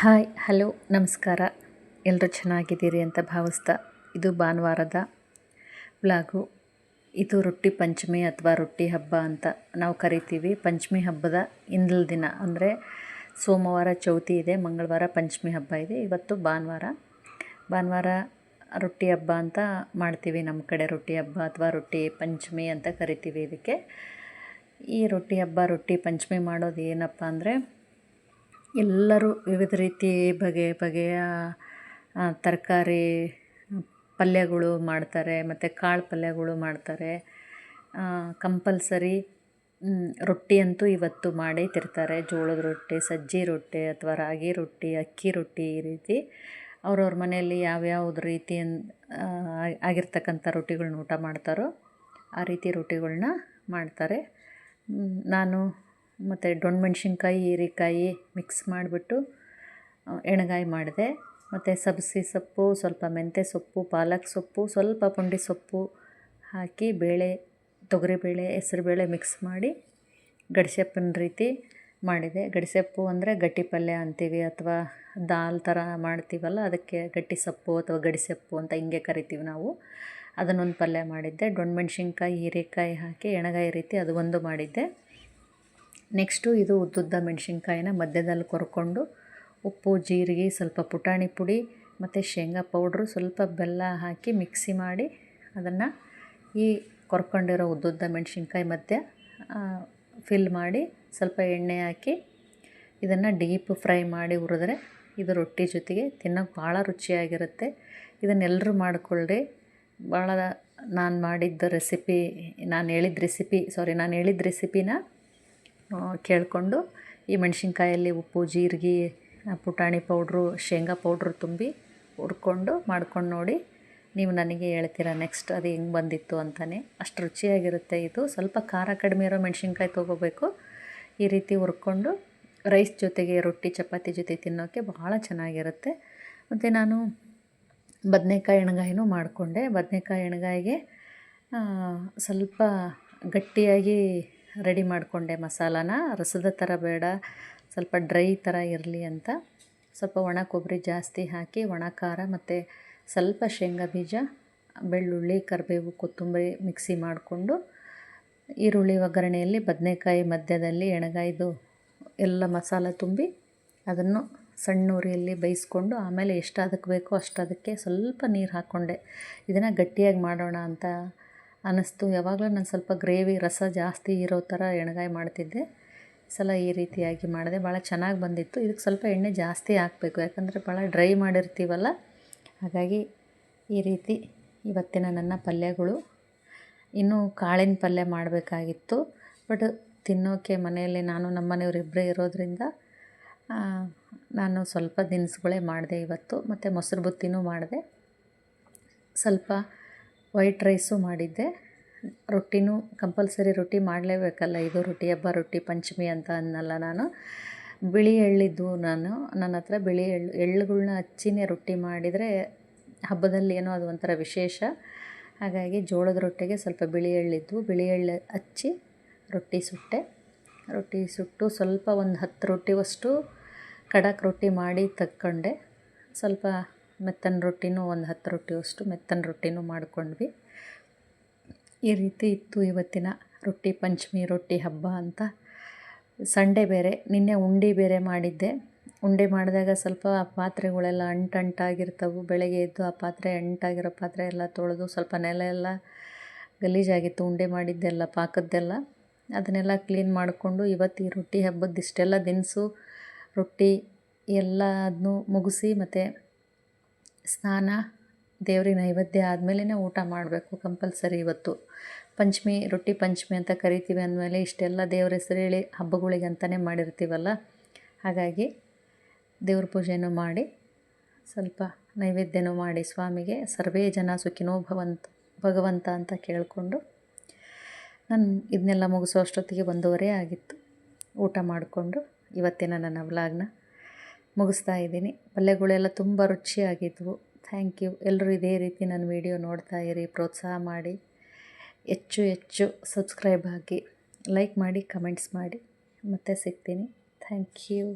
Hi, hello, ನಮಸ್ಕಾರ. ಎಲ್ಲರೂ ಚೆನ್ನಾಗಿದ್ದೀರಿ ಅಂತ ಭಾವಿಸ್ತಾ ಇದು ಭಾನುವಾರದ ವ್ಲಾಗು. ಇದು ರೊಟ್ಟಿ ಪಂಚಮಿ ಅಥವಾ ರೊಟ್ಟಿ ಹಬ್ಬ ಅಂತ ನಾವು ಕರಿತೀವಿ. ಪಂಚಮಿ ಹಬ್ಬದ ಹಿಂದಿನ ದಿನ ಅಂದರೆ ಸೋಮವಾರ ಚೌತಿ ಇದೆ, ಮಂಗಳವಾರ ಪಂಚಮಿ ಹಬ್ಬ ಇದೆ. ಇವತ್ತು ಭಾನುವಾರ. ಭಾನುವಾರ ರೊಟ್ಟಿ ಹಬ್ಬ ಅಂತ ಮಾಡ್ತೀವಿ. ನಮ್ಮ ಕಡೆ ರೊಟ್ಟಿ ಹಬ್ಬ ಅಥವಾ ರೊಟ್ಟಿ ಪಂಚಮಿ ಅಂತ ಕರಿತೀವಿ ಇದಕ್ಕೆ. ಈ ರೊಟ್ಟಿ ಹಬ್ಬ, ರೊಟ್ಟಿ ಪಂಚಮಿ ಮಾಡೋದು ಏನಪ್ಪ ಅಂದರೆ ಎಲ್ಲರೂ ವಿವಿಧ ರೀತಿ ಬಗೆ ಬಗೆಯ ತರಕಾರಿ ಪಲ್ಯಗಳು ಮಾಡ್ತಾರೆ, ಮತ್ತು ಕಾಳು ಪಲ್ಯಗಳು ಮಾಡ್ತಾರೆ. ಕಂಪಲ್ಸರಿ ರೊಟ್ಟಿ ಅಂತೂ ಇವತ್ತು ಮಾಡೇ ತಿರ್ತಾರೆ. ಜೋಳದ ರೊಟ್ಟಿ, ಸಜ್ಜಿ ರೊಟ್ಟಿ ಅಥವಾ ರಾಗಿ ರೊಟ್ಟಿ, ಅಕ್ಕಿ ರೊಟ್ಟಿ ಈ ರೀತಿ ಅವ್ರವ್ರ ಮನೆಯಲ್ಲಿ ಯಾವ್ಯಾವ್ದು ರೀತಿ ಆಗಿರ್ತಕ್ಕಂಥ ರೊಟ್ಟಿಗಳನ್ನ ಊಟ ಮಾಡ್ತಾರೋ ಆ ರೀತಿ ರೊಟ್ಟಿಗಳನ್ನ ಮಾಡ್ತಾರೆ. ನಾನು ಮತ್ತು ಡೊಣ್ಣ ಮೆಣಸಿನ್ಕಾಯಿ, ಹೀರೆಕಾಯಿ ಮಿಕ್ಸ್ ಮಾಡಿಬಿಟ್ಟು ಎಣ್ಗಾಯಿ ಮಾಡಿದೆ. ಮತ್ತು ಸಬ್ಸಿ ಸೊಪ್ಪು, ಸ್ವಲ್ಪ ಮೆಂತ್ಯ ಸೊಪ್ಪು, ಪಾಲಕ್ ಸೊಪ್ಪು, ಸ್ವಲ್ಪ ಪುಂಡಿ ಸೊಪ್ಪು ಹಾಕಿ ಬೇಳೆ ತೊಗರಿಬೇಳೆ ಹೆಸ್ರುಬೇಳೆ ಮಿಕ್ಸ್ ಮಾಡಿ ಗಡಿಸೆಪ್ಪಿನ ರೀತಿ ಮಾಡಿದೆ. ಗಡಿಸೆಪ್ಪು ಅಂದರೆ ಗಟ್ಟಿ ಪಲ್ಯ ಅಂತೀವಿ ಅಥವಾ ದಾಲ್ ಥರ ಮಾಡ್ತೀವಲ್ಲ, ಅದಕ್ಕೆ ಗಟ್ಟಿ ಸೊಪ್ಪು ಅಥವಾ ಗಡಿಸೊಪ್ಪು ಅಂತ ಹಿಂಗೆ ಕರಿತೀವಿ ನಾವು. ಅದನ್ನೊಂದು ಪಲ್ಯ ಮಾಡಿದ್ದೆ. ಡೊಣ್ಣ ಮೆಣಸಿನ್ಕಾಯಿ, ಹೀರೆಕಾಯಿ ಹಾಕಿ ಎಣಗಾಯಿ ರೀತಿ ಅದು ಒಂದು ಮಾಡಿದ್ದೆ. ನೆಕ್ಸ್ಟು ಇದು ಉದ್ದುದ್ದ ಮೆಣಸಿನ್ಕಾಯಿನ ಮಧ್ಯದಲ್ಲಿ ಕೊರ್ಕೊಂಡು ಉಪ್ಪು, ಜೀರಿಗೆ, ಸ್ವಲ್ಪ ಪುಟಾಣಿ ಪುಡಿ ಮತ್ತು ಶೇಂಗಾ ಪೌಡ್ರು ಸ್ವಲ್ಪ ಬೆಲ್ಲ ಹಾಕಿ ಮಿಕ್ಸಿ ಮಾಡಿ ಅದನ್ನು ಈ ಕೊರ್ಕೊಂಡಿರೋ ಉದ್ದುದ್ದ ಮೆಣಸಿನ್ಕಾಯಿ ಮಧ್ಯ ಫಿಲ್ ಮಾಡಿ ಸ್ವಲ್ಪ ಎಣ್ಣೆ ಹಾಕಿ ಇದನ್ನು ಡೀಪ್ ಫ್ರೈ ಮಾಡಿ ಹುರಿದ್ರೆ ಇದು ರೊಟ್ಟಿ ಜೊತೆಗೆ ತಿನ್ನೋಕೆ ಭಾಳ ರುಚಿಯಾಗಿರುತ್ತೆ. ಇದನ್ನೆಲ್ಲರೂ ಮಾಡಿಕೊಳ್ಳ್ರಿ. ಭಾಳ ನಾನು ಮಾಡಿದ್ದ ರೆಸಿಪಿ ನಾನು ಹೇಳಿದ ರೆಸಿಪಿ ಸಾರಿ ನಾನು ಹೇಳಿದ ರೆಸಿಪಿನ ಕೇಳಿಕೊಂಡು ಈ ಮೆಣ್ಸಿನ್ಕಾಯಲ್ಲಿ ಉಪ್ಪು, ಜೀರಿಗೆ ಪುಟಾಣಿ ಪೌಡ್ರು, ಶೇಂಗಾ ಪೌಡ್ರು ತುಂಬಿ ಹುರ್ಕೊಂಡು ಮಾಡ್ಕೊಂಡು ನೋಡಿ ನೀವು ನನಗೆ ಹೇಳ್ತೀರಾ ನೆಕ್ಸ್ಟ್ ಅದು ಹೆಂಗೆ ಬಂದಿತ್ತು ಅಂತಲೇ ಅಷ್ಟು ರುಚಿಯಾಗಿರುತ್ತೆ ಇದು. ಸ್ವಲ್ಪ ಖಾರ ಕಡಿಮೆ ಇರೋ ಮೆಣ್ಸಿನ್ಕಾಯಿ ತೊಗೋಬೇಕು. ಈ ರೀತಿ ಹುರ್ಕೊಂಡು ರೈಸ್ ಜೊತೆಗೆ ರೊಟ್ಟಿ, ಚಪಾತಿ ಜೊತೆ ತಿನ್ನೋಕ್ಕೆ ಬಹಳ ಚೆನ್ನಾಗಿರುತ್ತೆ. ಮತ್ತು ನಾನು ಬದನೆಕಾಯಿ ಎಣ್ಗಾಯಿನೂ ಮಾಡಿಕೊಂಡೆ. ಬದನೆಕಾಯಿ ಎಣ್ಗಾಯಿಗೆ ಸ್ವಲ್ಪ ಗಟ್ಟಿಯಾಗಿ ರೆಡಿ ಮಾಡಿಕೊಂಡೆ ಮಸಾಲಾನ. ರಸದ ಥರ ಬೇಡ, ಸ್ವಲ್ಪ ಡ್ರೈ ಥರ ಇರಲಿ ಅಂತ. ಸ್ವಲ್ಪ ಒಣ ಕೊಬ್ಬರಿ ಜಾಸ್ತಿ ಹಾಕಿ, ಒಣ ಖಾರ ಮತ್ತು ಸ್ವಲ್ಪ ಶೇಂಗಾ ಬೀಜ, ಬೆಳ್ಳುಳ್ಳಿ, ಕರಿಬೇವು, ಕೊತ್ತಂಬರಿ ಮಿಕ್ಸಿ ಮಾಡಿಕೊಂಡು ಈರುಳ್ಳಿ ಒಗ್ಗರಣೆಯಲ್ಲಿ, ಬದನೆಕಾಯಿ ಮಧ್ಯದಲ್ಲಿ ಎಣಗಾಯ್ದು ಎಲ್ಲ ಮಸಾಲ ತುಂಬಿ ಅದನ್ನು ಸಣ್ಣ ಉರಿಯಲ್ಲಿ ಬೇಯಿಸ್ಕೊಂಡು ಆಮೇಲೆ ಎಷ್ಟು ಅದಕ್ಕೆ ಬೇಕೋ ಅಷ್ಟು ಅದಕ್ಕೆ ಸ್ವಲ್ಪ ನೀರು ಹಾಕ್ಕೊಂಡೆ. ಇದನ್ನು ಗಟ್ಟಿಯಾಗಿ ಮಾಡೋಣ ಅಂತ ಅನ್ನಿಸ್ತು. ಯಾವಾಗಲೂ ನಾನು ಸ್ವಲ್ಪ ಗ್ರೇವಿ, ರಸ ಜಾಸ್ತಿ ಇರೋ ಥರ ಎಣ್ಗಾಯಿ ಮಾಡ್ತಿದ್ದೆ. ಸಲ ಈ ರೀತಿಯಾಗಿ ಮಾಡಿದೆ. ಭಾಳ ಚೆನ್ನಾಗಿ ಬಂದಿತ್ತು. ಇದಕ್ಕೆ ಸ್ವಲ್ಪ ಎಣ್ಣೆ ಜಾಸ್ತಿ ಹಾಕಬೇಕು. ಯಾಕಂದರೆ ಭಾಳ ಡ್ರೈ ಮಾಡಿರ್ತೀವಲ್ಲ? ಹಾಗಾಗಿ ಈ ರೀತಿ ಇವತ್ತಿನ ನನ್ನ ಪಲ್ಯಗಳು. ಇನ್ನೂ ಕಾಳಿನ ಪಲ್ಯ ಮಾಡಬೇಕಾಗಿತ್ತು. ಬಟ್ ತಿನ್ನೋಕ್ಕೆ ಮನೆಯಲ್ಲಿ ನಾನು ನಮ್ಮ ಮನೆಯವ್ರು ಇರೋದರಿಂದ ನಾನು ಸ್ವಲ್ಪ ದಿನಸುಗಳೇ ಮಾಡಿದೆ ಇವತ್ತು. ಮತ್ತು ಮೊಸರು ಬುತ್ತಿನೂ ಮಾಡಿದೆ. ಸ್ವಲ್ಪ ವೈಟ್ ರೈಸು ಮಾಡಿದ್ದೆ. ರೊಟ್ಟಿನೂ ಕಂಪಲ್ಸರಿ ರೊಟ್ಟಿ ಮಾಡಲೇಬೇಕಲ್ಲ, ಇದು ರೊಟ್ಟಿ ಹಬ್ಬ, ರೊಟ್ಟಿ ಪಂಚಮಿ ಅಂತ ಅನ್ನಲ್ಲ ನಾನು. ಬಿಳಿ ಎಳ್ಳಿದ್ದು ನಾನು. ನನ್ನ ಹತ್ರ ಬಿಳಿ ಎಳ್ಳು, ಎಳ್ಳುಗಳ್ನ ಹಚ್ಚಿನೇ ರೊಟ್ಟಿ ಮಾಡಿದರೆ ಹಬ್ಬದಲ್ಲಿ ಏನೋ ಅದು ಒಂಥರ ವಿಶೇಷ. ಹಾಗಾಗಿ ಜೋಳದ ರೊಟ್ಟಿಗೆ ಸ್ವಲ್ಪ ಬಿಳಿ ಎಳ್ಳಿದ್ದು, ಬಿಳಿ ಎಳ್ಳು ಹಚ್ಚಿ ರೊಟ್ಟಿ ಸುಟ್ಟೆ. ರೊಟ್ಟಿ ಸುಟ್ಟು ಸ್ವಲ್ಪ ಒಂದು ಹತ್ತು ರೊಟ್ಟಿವಷ್ಟು ಖಡಕ್ ರೊಟ್ಟಿ ಮಾಡಿ ತಕ್ಕೊಂಡೆ. ಸ್ವಲ್ಪ ಮೆತ್ತನ ರೊಟ್ಟಿನೂ ಒಂದು ಹತ್ತು ರೊಟ್ಟಿಯಷ್ಟು ಮೆತ್ತನ ರೊಟ್ಟಿನೂ ಮಾಡಿಕೊಂಡ್ವಿ. ಈ ರೀತಿ ಇತ್ತು ಇವತ್ತಿನ ರೊಟ್ಟಿ ಪಂಚಮಿ, ರೊಟ್ಟಿ ಹಬ್ಬ ಅಂತ. ಸಂಡೇ ಬೇರೆ, ನಿನ್ನೆ ಉಂಡೆ ಬೇರೆ ಮಾಡಿದ್ದೆ. ಉಂಡೆ ಮಾಡಿದಾಗ ಸ್ವಲ್ಪ ಆ ಪಾತ್ರೆಗಳೆಲ್ಲ ಅಂಟಂಟಾಗಿರ್ತವೆ, ಬೆಳಗ್ಗೆ ಎದ್ದು ಆ ಪಾತ್ರೆ ಅಂಟಾಗಿರೋ ಪಾತ್ರೆ ಎಲ್ಲ ತೊಳೆದು ಸ್ವಲ್ಪ ನೆಲ ಎಲ್ಲ ಗಲೀಜಾಗಿತ್ತು, ಉಂಡೆ ಮಾಡಿದ್ದೆಲ್ಲ, ಪಾಕದ್ದೆಲ್ಲ. ಅದನ್ನೆಲ್ಲ ಕ್ಲೀನ್ ಮಾಡಿಕೊಂಡು ಇವತ್ತು ಈ ರೊಟ್ಟಿ ಹಬ್ಬದ ಇಷ್ಟೆಲ್ಲ ದಿನಸು ರೊಟ್ಟಿ ಎಲ್ಲದನ್ನೂ ಮುಗಿಸಿ ಮತ್ತು ಸ್ನಾನ, ದೇವ್ರಿಗೆ ನೈವೇದ್ಯ ಆದಮೇಲೆ ಊಟ ಮಾಡಬೇಕು ಕಂಪಲ್ಸರಿ ಇವತ್ತು. ಪಂಚಮಿ, ರೊಟ್ಟಿ ಪಂಚಮಿ ಅಂತ ಕರಿತೀವಿ ಅಂದಮೇಲೆ ಇಷ್ಟೆಲ್ಲ ದೇವ್ರ ಹೆಸರು ಹೇಳಿ ಹಬ್ಬಗಳಿಗೆ ಅಂತಲೇ ಮಾಡಿರ್ತೀವಲ್ಲ? ಹಾಗಾಗಿ ದೇವ್ರ ಪೂಜೆನೂ ಮಾಡಿ, ಸ್ವಲ್ಪ ನೈವೇದ್ಯನೂ ಮಾಡಿ ಸ್ವಾಮಿಗೆ, ಸರ್ವೇ ಜನ ಸುಖಿನೋ ಭವಂತ, ಭಗವಂತ ಅಂತ ಕೇಳಿಕೊಂಡು ನಾನು ಇದನ್ನೆಲ್ಲ ಮುಗಿಸೋ ಅಷ್ಟೊತ್ತಿಗೆ ಒಂದೂವರೆ ಆಗಿತ್ತು. ಊಟ ಮಾಡಿಕೊಂಡು ಇವತ್ತಿನ ನನ್ನ ವ್ಲಾಗ್ನ? ಮುಗಿಸ್ತಾ ಇದ್ದೀನಿ. ಪಲ್ಯಗಳೆಲ್ಲ ತುಂಬ ರುಚಿಯಾಗಿದ್ವು. ಥ್ಯಾಂಕ್ ಯು ಎಲ್ಲರೂ ಇದೇ ರೀತಿ ನನ್ನ ವೀಡಿಯೋ ನೋಡ್ತಾ ಇರಿ, ಪ್ರೋತ್ಸಾಹ ಮಾಡಿ. ಹೆಚ್ಚು ಹೆಚ್ಚು ಸಬ್ಸ್ಕ್ರೈಬ್ ಆಗಿ. ಲೈಕ್ ಮಾಡಿ ಕಮೆಂಟ್ಸ್ ಮಾಡಿ. ಮತ್ತೆ ಸಿಗ್ತೀನಿ. Thank you